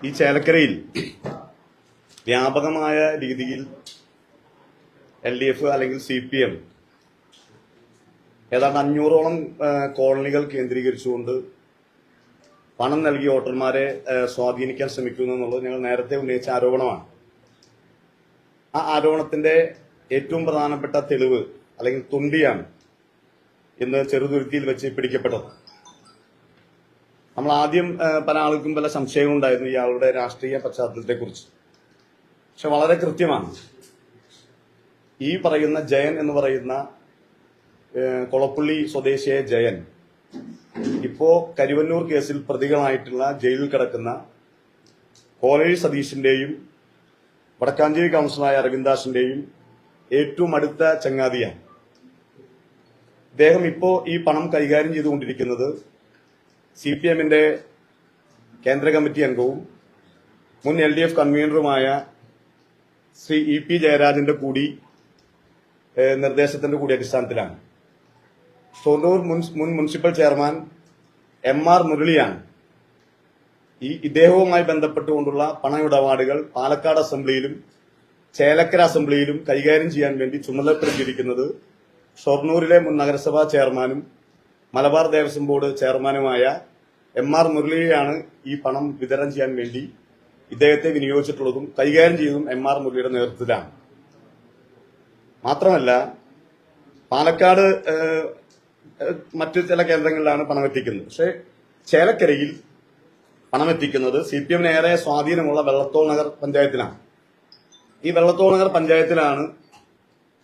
ഈ ചേലക്കരയിൽ വ്യാപകമായ രീതിയിൽ എൽ ഡി എഫ് അല്ലെങ്കിൽ സി പി എം ഏതാണ്ട് അഞ്ഞൂറോളം കോളനികൾ കേന്ദ്രീകരിച്ചുകൊണ്ട് പണം നൽകി വോട്ടർമാരെ സ്വാധീനിക്കാൻ ശ്രമിക്കുന്നു എന്നുള്ളത് ഞങ്ങൾ നേരത്തെ ഉന്നയിച്ച ആരോപണമാണ്. ആ ആരോപണത്തിന്റെ ഏറ്റവും പ്രധാനപ്പെട്ട തെളിവ് അല്ലെങ്കിൽ തുണ്ടിയാണ് ഇന്ന് ചെറുതുരുത്തിയിൽ വെച്ച് പിടിക്കപ്പെട്ടത്. നമ്മൾ ആദ്യം പല ആൾക്കും പല സംശയവും ഉണ്ടായിരുന്നു ഇയാളുടെ രാഷ്ട്രീയ പശ്ചാത്തലത്തെ കുറിച്ച് പക്ഷെ വളരെ കൃത്യമാണ്. ഈ പറയുന്ന ജയൻ എന്ന് പറയുന്ന കൊളപ്പള്ളി സ്വദേശിയായ ജയൻ ഇപ്പോ കരുവന്നൂർ കേസിൽ പ്രതികളായിട്ടുള്ള ജയിലിൽ കിടക്കുന്ന കോലഴി സതീഷിന്റെയും വടക്കാഞ്ചേരി കൗൺസിലറായ അരവിന്ദാസിന്റെയും ഏറ്റവും അടുത്ത ചങ്ങാതിയാണ്. അദ്ദേഹം ഇപ്പോ ഈ പണം കൈകാര്യം ചെയ്തുകൊണ്ടിരിക്കുന്നത് സി പി എമ്മിന്റെ കേന്ദ്ര കമ്മിറ്റി അംഗവും മുൻ എൽ ഡി എഫ് കൺവീനറുമായ ശ്രീ ഇ പി ജയരാജന്റെ കൂടി നിർദ്ദേശത്തിന്റെ കൂടി അടിസ്ഥാനത്തിലാണ്. ഷൊർണൂർ മുൻ മുനിസിപ്പൽ ചെയർമാൻ എം ആർ മുരളിയാണ്. ഈ ഇദ്ദേഹവുമായി ബന്ധപ്പെട്ടുകൊണ്ടുള്ള പണമിടപാടുകൾ പാലക്കാട് അസംബ്ലിയിലും ചേലക്കര അസംബ്ലിയിലും കൈകാര്യം ചെയ്യാൻ വേണ്ടി ചുമതലപ്പെടുത്തിയിരിക്കുന്നത് ഷൊർണൂരിലെ മുൻ നഗരസഭാ ചെയർമാനും മലബാർ ദേവസ്വം ബോർഡ് ചെയർമാനുമായ എം ആർ മുരളിയെയാണ് ഈ പണം വിതരണം ചെയ്യാൻ വേണ്ടി ഇദ്ദേഹത്തെ വിനിയോഗിച്ചിട്ടുള്ളതും കൈകാര്യം ചെയ്തതും എം ആർ മുരളിയുടെ നേതൃത്വത്തിലാണ്. മാത്രമല്ല പാലക്കാട് മറ്റു ചില കേന്ദ്രങ്ങളിലാണ് പണം എത്തിക്കുന്നത് പക്ഷേ ചേലക്കരയിൽ പണമെത്തിക്കുന്നത് സി പി എമ്മിന് ഏറെ സ്വാധീനമുള്ള വെള്ളത്തോൾ നഗർ പഞ്ചായത്തിലാണ്. ഈ വെള്ളത്തോൾ നഗർ പഞ്ചായത്തിലാണ്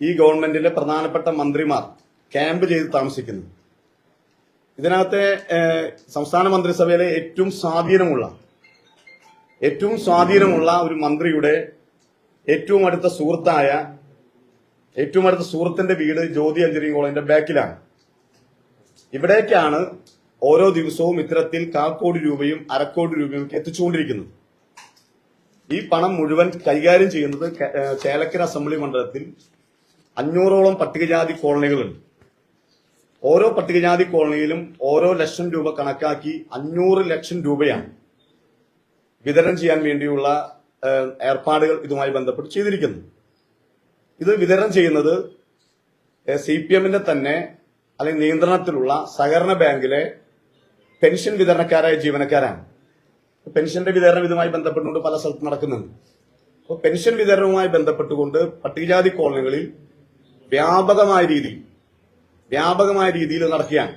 ഈ ഗവൺമെന്റിന്റെ പ്രധാനപ്പെട്ട മന്ത്രിമാർ ക്യാമ്പ് ചെയ്ത് താമസിക്കുന്നത്. ഇതിനകത്തെ സംസ്ഥാന മന്ത്രിസഭയിലെ ഏറ്റവും സ്വാധീനമുള്ള ഏറ്റവും സ്വാധീനമുള്ള ഒരു മന്ത്രിയുടെ ഏറ്റവും അടുത്ത സുഹൃത്തായ ഏറ്റവും അടുത്ത സുഹൃത്തിന്റെ വീട് ജ്യോതി എഞ്ചിനീയറിംഗ് കോളേജിന്റെ ബാക്കിലാണ്. ഇവിടേക്കാണ് ഓരോ ദിവസവും ഇത്തരത്തിൽ കാക്കോടി രൂപയും അരക്കോടി രൂപയും എത്തിച്ചുകൊണ്ടിരിക്കുന്നത്. ഈ പണം മുഴുവൻ കൈകാര്യം ചെയ്യുന്നത് ചേലക്കര അസംബ്ലി മണ്ഡലത്തിൽ അഞ്ഞൂറോളം പട്ടികജാതി കോളനികളുണ്ട്. ഓരോ പട്ടികജാതി കോളനിയിലും ഓരോ ലക്ഷം രൂപ കണക്കാക്കി അഞ്ഞൂറ് ലക്ഷം രൂപയാണ് വിതരണം ചെയ്യാൻ വേണ്ടിയുള്ള ഏർപ്പാടുകൾ ഇതുമായി ബന്ധപ്പെട്ട് ചെയ്തിരിക്കുന്നു ഇത് വിതരണം ചെയ്യുന്നത് സി പി എമ്മിന്റെ തന്നെ അല്ലെങ്കിൽ നിയന്ത്രണത്തിലുള്ള സഹകരണ ബാങ്കിലെ പെൻഷൻ വിതരണക്കാരായ ജീവനക്കാരാണ്. പെൻഷന്റെ വിതരണം ഇതുമായി ബന്ധപ്പെട്ടുകൊണ്ട് പല സ്ഥലത്തും നടക്കുന്നുണ്ട്. അപ്പോൾ പെൻഷൻ വിതരണവുമായി ബന്ധപ്പെട്ടുകൊണ്ട് പട്ടികജാതി കോളനികളിൽ വ്യാപകമായ രീതിയിൽ വ്യാപകമായ രീതിയിൽ നടക്കുകയാണ്.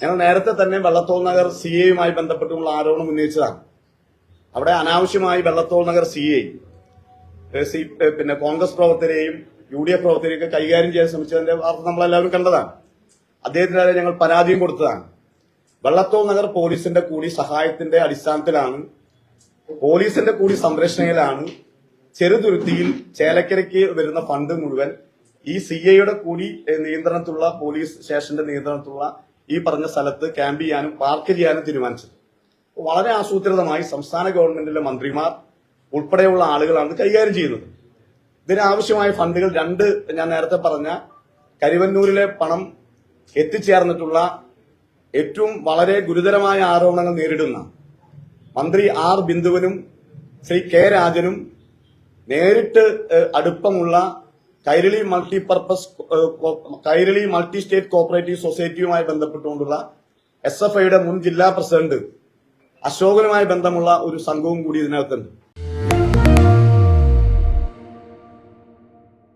ഞങ്ങൾ നേരത്തെ തന്നെ വെള്ളത്തോൾ നഗർ സി എയുമായി ബന്ധപ്പെട്ടുള്ള ആരോപണം ഉന്നയിച്ചതാണ്. അവിടെ അനാവശ്യമായി വെള്ളത്തോൾ നഗർ സി എ പിന്നെ കോൺഗ്രസ് പ്രവർത്തകരെയും യു ഡി എഫ് പ്രവർത്തകരെയും ഒക്കെ കൈകാര്യം ചെയ്യാൻ ശ്രമിച്ചതിന്റെ വാർത്ത നമ്മളെല്ലാവരും കണ്ടതാണ്. അദ്ദേഹത്തിനെതിരെ ഞങ്ങൾ പരാതിയും കൊടുത്തതാണ്. വെള്ളത്തോൾ നഗർ പോലീസിന്റെ കൂടി സഹായത്തിന്റെ അടിസ്ഥാനത്തിലാണ് പോലീസിന്റെ കൂടി സംരക്ഷണയിലാണ് ചെറുതുരുത്തിയിൽ ചേലക്കരയ്ക്ക് വരുന്ന ഫണ്ട് മുഴുവൻ ഈ സി ഐയുടെ കൂടി നിയന്ത്രണത്തിലുള്ള പോലീസ് സ്റ്റേഷന്റെ നിയന്ത്രണത്തിലുള്ള ഈ പറഞ്ഞ സ്ഥലത്ത് ക്യാമ്പ് ചെയ്യാനും പാർക്ക് ചെയ്യാനും തീരുമാനിച്ചത്. വളരെ ആസൂത്രിതമായി സംസ്ഥാന ഗവൺമെന്റിലെ മന്ത്രിമാർ ഉൾപ്പെടെയുള്ള ആളുകളാണ് കൈകാര്യം ചെയ്യുന്നത്. ഇതിനാവശ്യമായ ഫണ്ടുകൾ രണ്ട് ഞാൻ നേരത്തെ പറഞ്ഞ കരിവന്നൂരിലെ പണം എത്തിച്ചേർന്നിട്ടുള്ള ഏറ്റവും വളരെ ഗുരുതരമായ ആരോപണങ്ങൾ നേരിടുന്ന മന്ത്രി ആർ ബിന്ദുവിനും ശ്രീ കെ രാജനും നേരിട്ട് അടുപ്പമുള്ള Kairali multipurpose Kairali multi state cooperative സൊസൈറ്റിയുമായി ബന്ധപ്പെട്ടുകൊണ്ടുള്ള എസ് എഫ് ഐയുടെ മുൻ ജില്ലാ പ്രസിഡന്റ് അശോകനുമായി ബന്ധമുള്ള ഒരു സംഘവും കൂടി ഇതിനകത്തുണ്ട്.